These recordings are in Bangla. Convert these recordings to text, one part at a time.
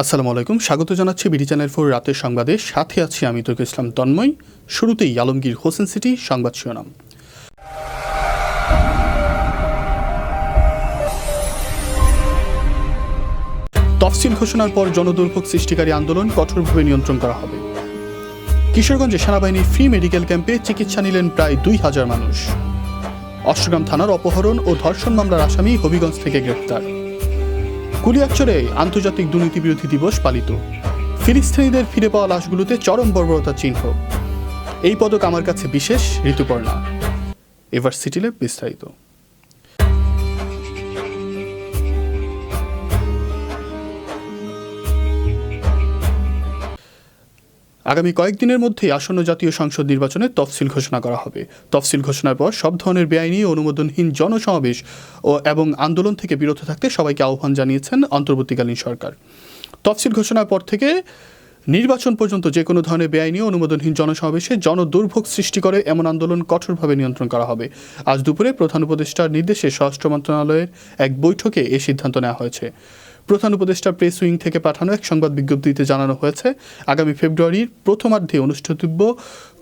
আসসালামু আলাইকুম, স্বাগত জানাচ্ছি বিডি চ্যানেল ফোর রাতের সংবাদে। সাথে আছি আমি তুর্ক ইসলাম তন্ময়। শুরুতেই আলমগীর হোসেন সিটি সংবাদ শিরোনাম। তফসিল ঘোষণার পর জনদুর্ভোগ সৃষ্টিকারী আন্দোলন কঠোরভাবে নিয়ন্ত্রণ করা হবে। কিশোরগঞ্জে সেনাবাহিনীর ফ্রি মেডিকেল ক্যাম্পে চিকিৎসা নিলেন প্রায় দুই হাজার মানুষ। অষ্টগ্রাম থানার অপহরণ ও ধর্ষণ মামলার আসামি হবিগঞ্জ থেকে গ্রেপ্তার। কুলিয়াচরে আন্তর্জাতিক দুর্নীতি বিরোধী দিবস পালিত। ফিলিস্তিনিদের ফিরে পাওয়া লাশগুলোতে চরম বর্বরতার চিহ্ন। এই পদক আমার কাছে বিশেষ, ঋতুপর্ণা। এবার সিটিলে বিস্তারিত। আগামী কয়েকদিনের মধ্যেই আসন্ন জাতীয় সংসদ নির্বাচনে তফসিল ঘোষণা করা হবে। তফসিল ঘোষণার পর সব ধরনের বেআইনি, অনুমোদনহীন জনসমাবেশ ও এবং আন্দোলন থেকে বিরত থাকতে সবাইকে আহ্বান জানিয়েছেন অন্তর্বর্তীকালীন সরকার। তফসিল ঘোষণার পর থেকে নির্বাচন পর্যন্ত যে কোনো ধরনের বেআইনি, অনুমোদনহীন জনসমাবেশে জনদুর্ভোগ সৃষ্টি করে এমন আন্দোলন কঠোরভাবে নিয়ন্ত্রণ করা হবে। আজ দুপুরে প্রধান উপদেষ্টার নির্দেশে স্বরাষ্ট্র মন্ত্রণালয়ের এক বৈঠকে এ সিদ্ধান্ত নেওয়া হয়েছে। প্রধান উপদেষ্টা প্রেস উইং থেকে পাঠানো এক সংবাদ বিজ্ঞপ্তিতে জানানো হয়েছে, আগামী ফেব্রুয়ারির প্রথমার্ধে অনুষ্ঠিতব্য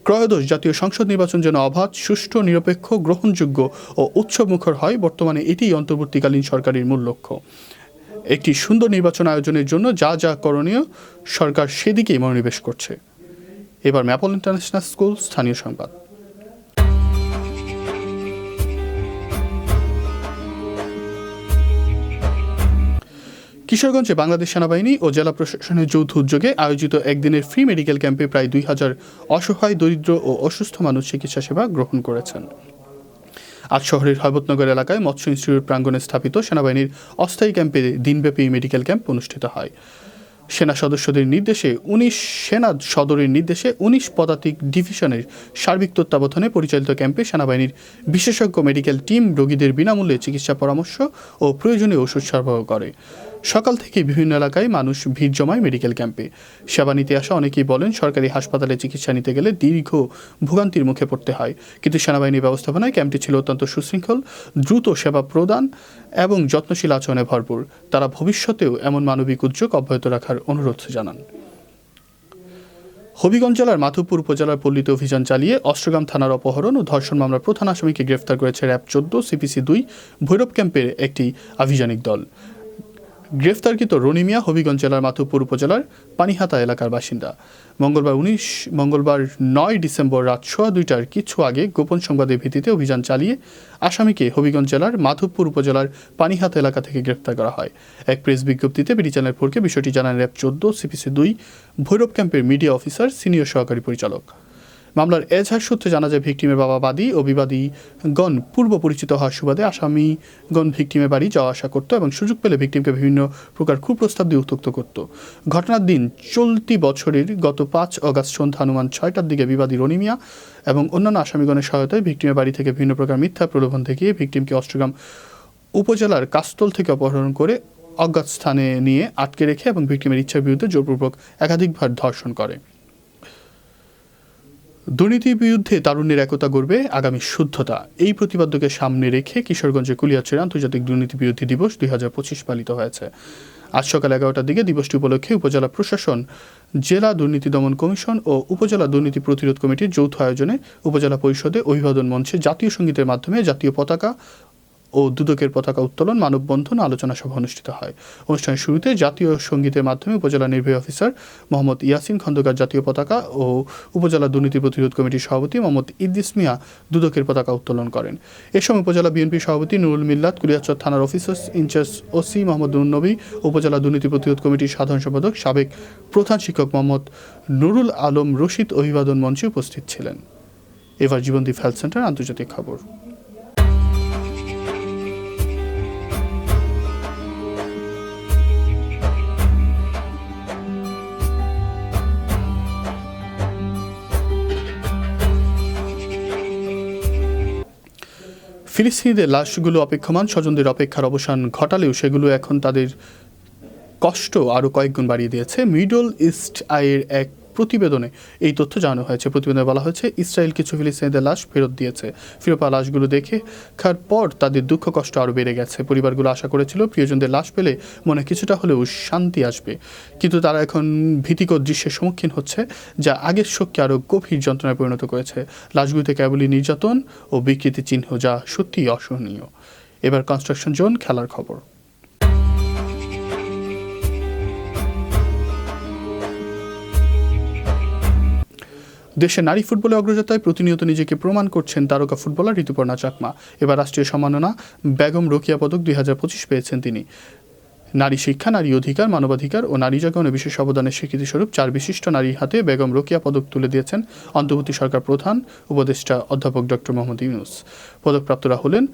ত্রয়োদশ জাতীয় সংসদ নির্বাচন যেন অবাধ, সুষ্ঠু, নিরপেক্ষ, গ্রহণযোগ্য ও উৎসবমুখর হয়, বর্তমানে এটিই অন্তর্বর্তীকালীন সরকারের মূল লক্ষ্য। একটি সুন্দর নির্বাচন আয়োজনের জন্য যা যা করণীয়, সরকার সেদিকেই মনোনিবেশ করছে। এবার ম্যাপল ইন্টারন্যাশনাল স্কুল, স্থানীয় সংবাদ। কিশোরগঞ্জে বাংলাদেশ সেনাবাহিনী ও জেলা প্রশাসনের যৌথ উদ্যোগে আয়োজিত একদিনের ফ্রি মেডিকেল ক্যাম্পে প্রায় দুই হাজার অসহায়, দরিদ্র ও অসুস্থ মানুষ চিকিৎসা সেবা গ্রহণ করেছেন। আজ শহরের হৈবতনগর এলাকায় মৎস্য ইনস্টিটিউট প্রাঙ্গণে স্থাপিত সেনাবাহিনীর অস্থায়ী ক্যাম্পে দিনব্যাপী মেডিকেল ক্যাম্প অনুষ্ঠিত হয়। সেনা সদস্যদের নির্দেশে উনিশ, সেনা সদরের নির্দেশে উনিশ পদাতিক ডিভিশনের সার্বিক তত্ত্বাবধানে পরিচালিত ক্যাম্পে সেনাবাহিনীর বিশেষজ্ঞ মেডিকেল টিম রোগীদের বিনামূল্যে চিকিৎসা পরামর্শ ও প্রয়োজনীয় ওষুধ সরবরাহ করে। সকাল থেকে বিভিন্ন এলাকায় মানুষ ভিড় জমায় মেডিকেল ক্যাম্পে। সেবা নিতে আসা অনেকেই বলেন, সরকারি হাসপাতালে চিকিৎসা নিতে গেলে দীর্ঘ ভোগান্তির মুখে পড়তে হয়। কিন্তু সেনাবাহিনীর ব্যবস্থাপনায় ক্যাম্পটি ছিল অত্যন্ত সুশৃঙ্খল, দ্রুত সেবা প্রদান এবং যত্নশীল আচরণে ভরপুর। তারা ভবিষ্যতেও এমন মানবিক উদ্যোগ অব্যাহত রাখার অনুরোধ জানান। হবিগঞ্জ জেলার মাধবপুর উপজেলার পল্লীতে অভিযান চালিয়ে অষ্টগ্রাম থানার অপহরণ ও ধর্ষণ মামলার প্রধান আসামিকে গ্রেফতার করেছে র্যাব চোদ্দ, সিপিসি দুই, ভৈরব ক্যাম্পের একটি আভিযানিক দল। গ্রেফতারকৃত রনি মিয়া হবিগঞ্জ জেলার মাধবপুর উপজেলার পানিহাতা এলাকার বাসিন্দা। মঙ্গলবার উনিশ, মঙ্গলবার নয় ডিসেম্বর রাত সোয়া দুইটার কিছু আগে গোপন সংবাদের ভিত্তিতে অভিযান চালিয়ে আসামিকে হবিগঞ্জ জেলার মাধবপুর উপজেলার পানিহাতা এলাকা থেকে গ্রেফতার করা হয়। এক প্রেস বিজ্ঞপ্তিতে বিডি চ্যানেল ফোরকে বিষয়টি জানান র্যাব চোদ্দ, সিপিসি দুই, ভৈরব ক্যাম্পের মিডিয়া অফিসার, সিনিয়র সহকারী পরিচালক। মামলার এজাহার সূত্রে জানা যায়, ভিকটিমের বাবা বাদী ও বিবাদীগণ পূর্ব পরিচিত হওয়ার সুবাদে আসামিগণ ভিকটিমের বাড়ি যাওয়া আসা করতো এবং সুযোগ পেলে ভিকটিমকে বিভিন্ন প্রকার কুপ্রস্তাব দিয়ে উত্তক্ত করত। ঘটনার দিন চলতি বছরের গত পাঁচ অগাস্ট সন্ধ্যা অনুমান ছয়টার দিকে বিবাদী রনিমিয়া এবং অন্যান্য আসামিগণের সহায়তায় ভিকটিমের বাড়ি থেকে বিভিন্ন প্রকার মিথ্যা প্রলোভন দেখিয়ে ভিকটিমকে অষ্টগ্রাম উপজেলার কাস্তল থেকে অপহরণ করে অজ্ঞাত স্থানে নিয়ে আটকে রেখে এবং ভিকটিমের ইচ্ছার বিরুদ্ধে জোরপূর্বক একাধিকবার ধর্ষণ করে। দুর্নীতির বিরুদ্ধে তারুণ্যের একতা গড়বে আগামী শুদ্ধতা। এই প্রতিপাদ্যকে সামনে রেখে কিশোরগঞ্জে কুলিয়াচের আন্তর্জাতিক দুর্নীতি বিরোধী দিবস দুই হাজার পঁচিশ পালিত হয়েছে। আজ সকাল এগারোটার দিকে দিবসটি উপলক্ষে উপজেলা প্রশাসন, জেলা দুর্নীতি দমন কমিশন ও উপজেলা দুর্নীতি প্রতিরোধ কমিটির যৌথ আয়োজনে উপজেলা পরিষদে অভিবাদন মঞ্চে জাতীয় সঙ্গীতের মাধ্যমে জাতীয় পতাকা ও দুদকের পতাকা উত্তোলন, মানববন্ধন আলোচনা সভা অনুষ্ঠিত হয়। অনুষ্ঠানের শুরুতে জাতীয় সঙ্গীতের মাধ্যমে উপজেলা নির্বাহী অফিসার মোহাম্মদ ইয়াসিন খন্দকার জাতীয় পতাকা ও উপজেলা দুর্নীতি প্রতিরোধ কমিটির সভাপতি মোহাম্মদ ইদ্দিস মিয়া দুদকের পতাকা উত্তোলন করেন। এ সময় উপজেলা বিএনপি সভাপতি নুরুল মিল্লাত কুলিয়াচর থানার অফিসার ইনচার্জ ওসি মোহাম্মদ নবী উপজেলা দুর্নীতি প্রতিরোধ কমিটির সাধারণ সম্পাদক, সাবেক প্রধান শিক্ষক মোহাম্মদ নুরুল আলম রশিদ অভিবাদন মঞ্চে উপস্থিত ছিলেন। এবার জীবনদীপ হেলথ সেন্টার আন্তর্জাতিক খবর। ফিলিস্তিনিদের লাশগুলো অপেক্ষমান, স্বজনদের অপেক্ষার অবসান ঘটালেও সেগুলো এখন তাদের কষ্ট আরও কয়েকগুণ বাড়িয়ে দিয়েছে। মিডল ইস্ট আয়ের এক প্রতিবেদনে এই তথ্য জানানো হয়েছে। প্রতিবেদনে বলা হয়েছে, ইসরায়েল কিছু ফিলিস্তিনিদের লাশ ফেরত দিয়েছে। ফিরে পাওয়া লাশগুলো দেখে খার পর তাদের দুঃখ কষ্ট আরও বেড়ে গেছে। পরিবারগুলো আশা করেছিল প্রিয়জনদের লাশ পেলে মনে কিছুটা হলেও শান্তি আসবে। কিন্তু তারা এখন ভীতিকর দৃশ্যের সম্মুখীন হচ্ছে, যা আগের শোককে আরও গভীর যন্ত্রণায় পরিণত করেছে। লাশগুলিতে কেবলই নির্যাতন ও বিকৃতি চিহ্ন, যা সত্যিই অসহনীয়। এবার কনস্ট্রাকশন জোন খেলার খবর। দেশে নারী ফুটবলে অগ্রযাত্রায় প্রতিনিয়ত নিজেকে প্রমাণ করছেন তারকা ফুটবলার ঋতুপর্ণা চাকমা। এবার রাষ্ট্রীয় সম্মাননা, বেগম রোকিয়া পদক দুই হাজার পঁচিশ পেয়েছেন তিনি। নারী শিক্ষা, নারী অধিকার, মানবাধিকার ও নারী জাগরণে বিশেষ অবদানের স্বীকৃতিস্বরূপ চার বিশিষ্ট নারী হাতে বেগম রোকিয়া পদক তুলে দিয়েছেন অন্তর্বর্তী সরকার প্রধান উপদেষ্টা অধ্যাপক ডক্টর মোহাম্মদ ইউনুস। পদকপ্রাপ্তরা হলেন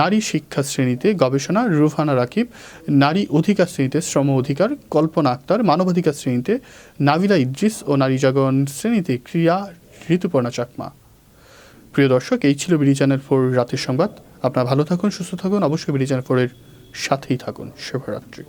নারী শিক্ষা শ্রেণীতে গবেষণা, রুফানা রাকিব, নারী অধিকার শ্রেণীতে শ্রম অধিকার, কল্পনা আক্তার, মানবাধিকার শ্রেণীতে নাবিলা ইদ্রিস ও নারী জাগরণ শ্রেণীতে ক্রিয়া ঋতুপর্ণা চাকমা। প্রিয় দর্শক, এই ছিল বিডি চ্যানেল ফোর রাতের সংবাদ। আপনারা ভালো থাকুন, সুস্থ থাকুন। অবশ্যই বিডি চ্যানেল ফোরের সাথেই থাকুন। শুভরাত্রি।